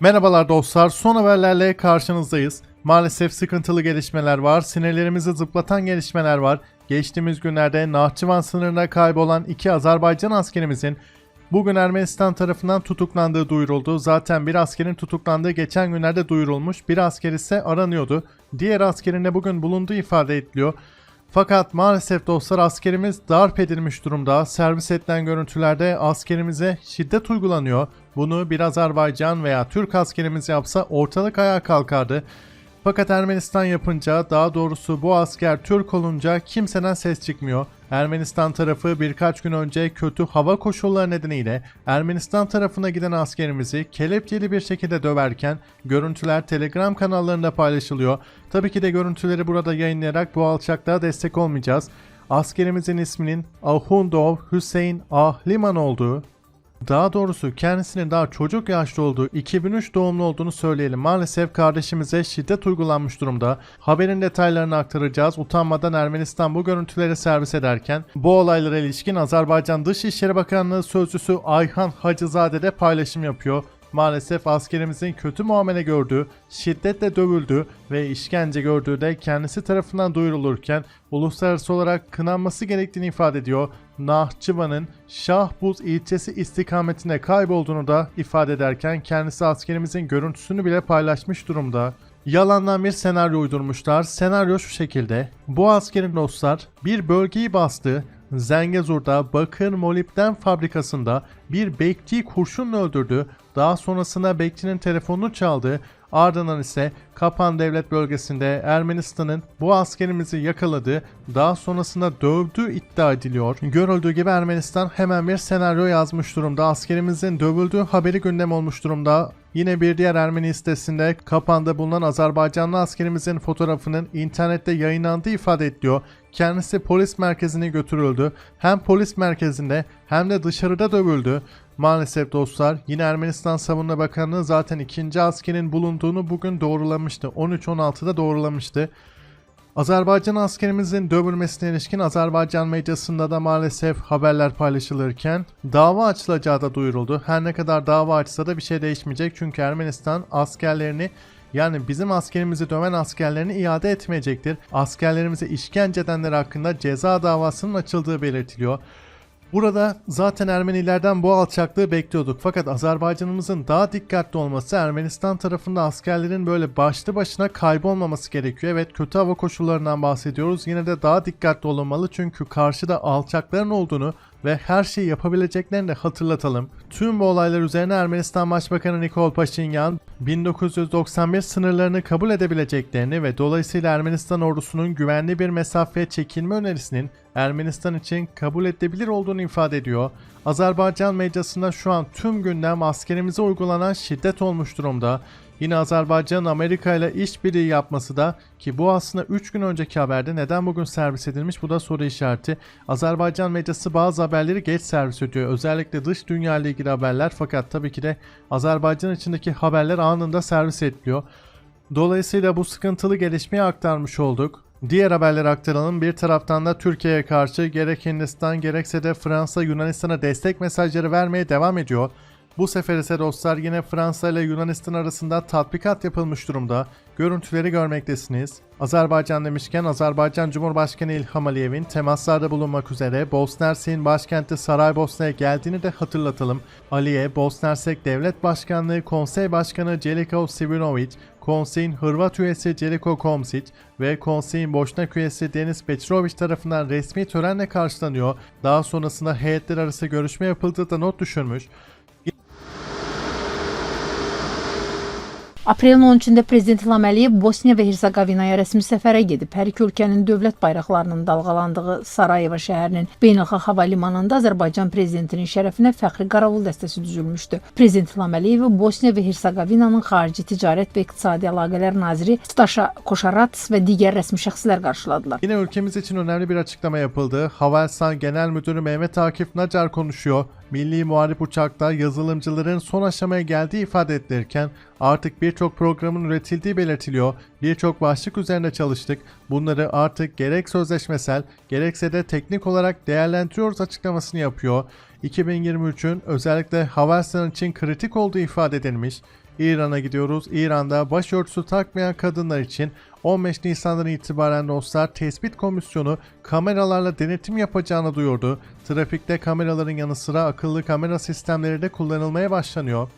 Merhabalar dostlar, son haberlerle karşınızdayız. Maalesef sıkıntılı gelişmeler var, sinirlerimizi zıplatan gelişmeler var. Geçtiğimiz günlerde Nahçıvan sınırında kaybolan iki Azerbaycan askerimizin bugün Ermenistan tarafından tutuklandığı duyuruldu. Zaten bir askerin tutuklandığı geçen günlerde duyurulmuş, bir asker ise aranıyordu. Diğer askerin de bugün bulunduğu ifade ediliyor. Fakat maalesef dostlar askerimiz darp edilmiş durumda. Servis edilen görüntülerde askerimize şiddet uygulanıyor. Bunu bir Azerbaycan veya Türk askerimiz yapsa ortalık ayağa kalkardı. Fakat Ermenistan yapınca daha doğrusu bu asker Türk olunca kimseden ses çıkmıyor. Ermenistan tarafı birkaç gün önce kötü hava koşulları nedeniyle Ermenistan tarafına giden askerimizi kelepçeli bir şekilde döverken görüntüler Telegram kanallarında paylaşılıyor. Tabii ki de görüntüleri burada yayınlayarak bu alçaklığa destek olmayacağız. Askerimizin isminin Ahundov Hüseyin Ahliman olduğu daha doğrusu kendisinin daha çocuk yaşta olduğu 2003 doğumlu olduğunu söyleyelim. Maalesef kardeşimize şiddet uygulanmış durumda. Haberin detaylarını aktaracağız. Utanmadan Ermenistan bu görüntüleri servis ederken bu olaylara ilişkin Azerbaycan Dışişleri Bakanlığı sözcüsü Ayhan Hacızade de paylaşım yapıyor. Maalesef askerimizin kötü muamele gördüğü, şiddetle dövüldüğü ve işkence gördüğü de kendisi tarafından duyurulurken uluslararası olarak kınanması gerektiğini ifade ediyor. Nahçıvan'ın Şahbuz ilçesi istikametinde kaybolduğunu da ifade ederken kendisi askerimizin görüntüsünü bile paylaşmış durumda. Yalandan bir senaryo uydurmuşlar. Senaryo şu şekilde. Bu askerin dostlar bir bölgeyi bastı. Zengezur'da bakır molibden fabrikasında bir bekçiyi kurşunla öldürdü. Daha sonrasında bekçinin telefonunu çaldı. Ardından ise Kapan Devlet Bölgesi'nde Ermenistan'ın bu askerimizi yakaladı. Daha sonrasında dövdüğü iddia ediliyor. Görüldüğü gibi Ermenistan hemen bir senaryo yazmış durumda. Askerimizin dövüldüğü haberi gündem olmuş durumda. Yine bir diğer Ermeni sitesinde Kapan'da bulunan Azerbaycanlı askerimizin fotoğrafının internette yayınlandığı ifade ediliyor. Kendisi polis merkezine götürüldü. Hem polis merkezinde hem de dışarıda dövüldü. Maalesef dostlar yine Ermenistan Savunma Bakanlığı zaten ikinci askerin bulunduğunu bugün doğrulamıştı. 13-16'da doğrulamıştı. Azerbaycan askerimizin dövülmesine ilişkin Azerbaycan medyasında da maalesef haberler paylaşılırken dava açılacağı da duyuruldu. Her ne kadar dava açsa da bir şey değişmeyecek çünkü Ermenistan askerlerini yani bizim askerimizi döven askerlerini iade etmeyecektir. Askerlerimize işkence edenler hakkında ceza davasının açıldığı belirtiliyor. Burada zaten Ermenilerden bu alçaklığı bekliyorduk fakat Azerbaycanımızın daha dikkatli olması Ermenistan tarafında askerlerin böyle başlı başına kaybolmaması gerekiyor. Evet kötü hava koşullarından bahsediyoruz yine de daha dikkatli olunmalı çünkü karşıda alçakların olduğunu ve her şeyi yapabileceklerini de hatırlatalım. Tüm bu olaylar üzerine Ermenistan Başbakanı Nikol Paşinyan 1991 sınırlarını kabul edebileceklerini ve dolayısıyla Ermenistan ordusunun güvenli bir mesafeye çekilme önerisinin Ermenistan için kabul edilebilir olduğunu ifade ediyor. Azerbaycan medyasında şu an tüm gündem askerimize uygulanan şiddet olmuş durumda. Yine Azerbaycan'ın Amerika ile işbirliği yapması da ki bu aslında 3 gün önceki haberde neden bugün servis edilmiş bu da soru işareti. Azerbaycan medyası bazı haberleri geç servis ediyor. Özellikle dış dünya ile ilgili haberler fakat tabii ki de Azerbaycan içindeki haberler anında servis ediliyor. Dolayısıyla bu sıkıntılı gelişmeyi aktarmış olduk. Diğer haberleri aktaralım. Bir taraftan da Türkiye'ye karşı gerek Hindistan gerekse de Fransa Yunanistan'a destek mesajları vermeye devam ediyor. Bu sefer ise dostlar yine Fransa ile Yunanistan arasında tatbikat yapılmış durumda. Görüntüleri görmektesiniz. Azerbaycan demişken Azerbaycan Cumhurbaşkanı İlham Aliyev'in temaslarda bulunmak üzere Bosna Hersek'in başkenti Saraybosna'ya geldiğini de hatırlatalım. Aliyev, Bosna Hersek Devlet Başkanlığı Konsey Başkanı Jeliko Sivinovic, Konseyin Hırvat üyesi Jeliko Komsic ve Konseyin Boşnak üyesi Deniz Petrovic tarafından resmi törenle karşılanıyor. Daha sonrasında heyetler arası görüşme yapıldığı da not düşürmüş. Aprelin 13-də Prezident İlham Əliyev Bosniya və Herseqovinaya rəsmi səfərə gedib. Hər iki ölkənin dövlət bayraqlarının dalğalandığı Sarayeva şəhərinin beynəlxalq hava limanında Azərbaycan prezidentinin şərəfinə fəxri qaravul dəstəsi düzülmüşdü. Prezident İlham Əliyev Bosniya və Herseqovinanın xarici ticarət və iqtisadi əlaqələr naziri Staşa Koşarats və digər rəsmi şəxslər qarşıladılar. Yine ülkemiz için önemli bir açıklama yapıldı. Havelsan Genel Müdürü Mehmet Akif Nacar konuşuyor. Milli Muharip Uçak'ta yazılımcıların son aşamaya geldiği ifade edilirken artık birçok programın üretildiği belirtiliyor. Birçok başlık üzerinde çalıştık. Bunları artık gerek sözleşmesel gerekse de teknik olarak değerlendiriyoruz açıklamasını yapıyor. 2023'ün özellikle Havelsan için kritik olduğu ifade edilmiş. İran'a gidiyoruz. İran'da başörtüsü takmayan kadınlar için 15 Nisan'dan itibaren dostlar tespit komisyonu kameralarla denetim yapacağını duyurdu. Trafikte kameraların yanı sıra akıllı kamera sistemleri de kullanılmaya başlanıyor.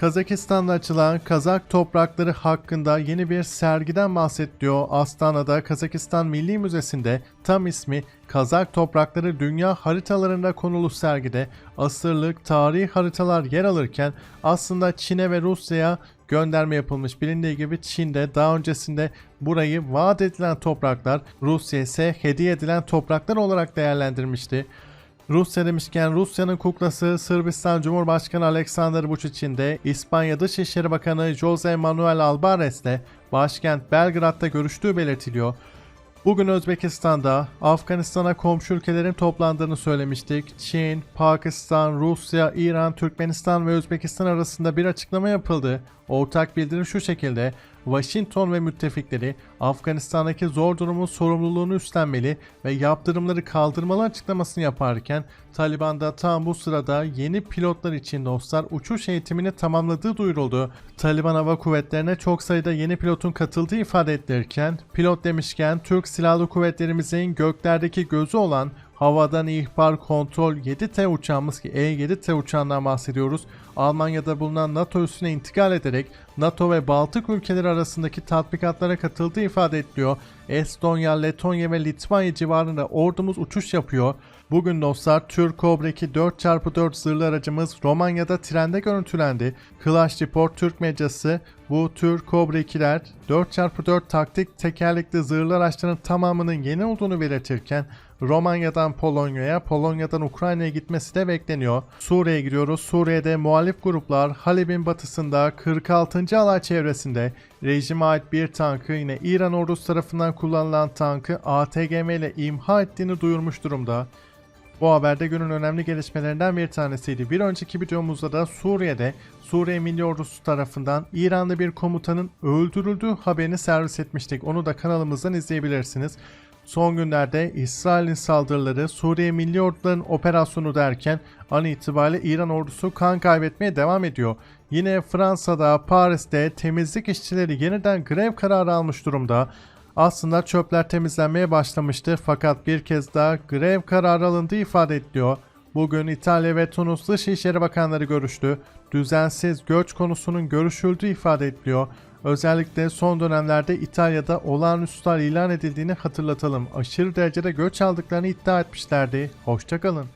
Kazakistan'da açılan Kazak toprakları hakkında yeni bir sergiden bahsediyor. Astana'da Kazakistan Milli Müzesi'nde tam ismi Kazak toprakları dünya haritalarında konulu sergide asırlık tarihi haritalar yer alırken aslında Çin'e ve Rusya'ya gönderme yapılmış. Bilindiği gibi Çin'de daha öncesinde burayı vaat edilen topraklar, Rusya ise hediye edilen topraklar olarak değerlendirmişti. Rusya demişken Rusya'nın kuklası Sırbistan Cumhurbaşkanı Alexander Vučić'in de İspanya Dışişleri Bakanı Jose Manuel Alvarez'le başkent Belgrad'da görüştüğü belirtiliyor. Bugün Özbekistan'da Afganistan'a komşu ülkelerin toplandığını söylemiştik. Çin, Pakistan, Rusya, İran, Türkmenistan ve Özbekistan arasında bir açıklama yapıldı. Ortak bildiri şu şekilde. Washington ve müttefikleri Afganistan'daki zor durumun sorumluluğunu üstlenmeli ve yaptırımları kaldırmalı açıklamasını yaparken Taliban da tam bu sırada yeni pilotlar için dostlar uçuş eğitimini tamamladığı duyuruldu. Taliban Hava Kuvvetleri'ne çok sayıda yeni pilotun katıldığı ifade edilirken pilot demişken Türk Silahlı Kuvvetlerimizin göklerdeki gözü olan havadan ihbar kontrol 7T uçağımız ki E-7T uçağından bahsediyoruz. Almanya'da bulunan NATO üssüne intikal ederek NATO ve Baltık ülkeleri arasındaki tatbikatlara katıldığı ifade ediliyor. Estonya, Letonya ve Litvanya civarında ordumuz uçuş yapıyor. Bugün dostlar Türk Cobra 2 4x4 zırhlı aracımız Romanya'da trende görüntülendi. Clash Report Türk medyası bu Türk Cobra 2'ler 4x4 taktik tekerlekli zırhlı araçların tamamının yeni olduğunu belirtirken Romanya'dan Polonya'ya, Polonya'dan Ukrayna'ya gitmesi de bekleniyor. Suriye'ye gidiyoruz. Suriye'de muhalif gruplar Halep'in batısında 46. alay çevresinde rejime ait bir tankı yine İran ordusu tarafından kullanılan tankı ATGM ile imha ettiğini duyurmuş durumda. Bu haberde günün önemli gelişmelerinden bir tanesiydi. Bir önceki videomuzda da Suriye'de Suriye Milli Ordusu tarafından İranlı bir komutanın öldürüldüğü haberini servis etmiştik. Onu da kanalımızdan izleyebilirsiniz. Son günlerde İsrail'in saldırıları Suriye Milli Orduların operasyonu derken an itibariyle İran ordusu kan kaybetmeye devam ediyor. Yine Fransa'da, Paris'te temizlik işçileri yeniden grev kararı almış durumda. Aslında çöpler temizlenmeye başlamıştı fakat bir kez daha grev kararı alındığı ifade ediliyor. Bugün İtalya ve Tunus Dışişleri Bakanları görüştü. Düzensiz göç konusunun görüşüldüğü ifade ediliyor. Özellikle son dönemlerde İtalya'da olağanüstü ilan edildiğini hatırlatalım. Aşırı derecede göç aldıklarını iddia etmişlerdi. Hoşçakalın.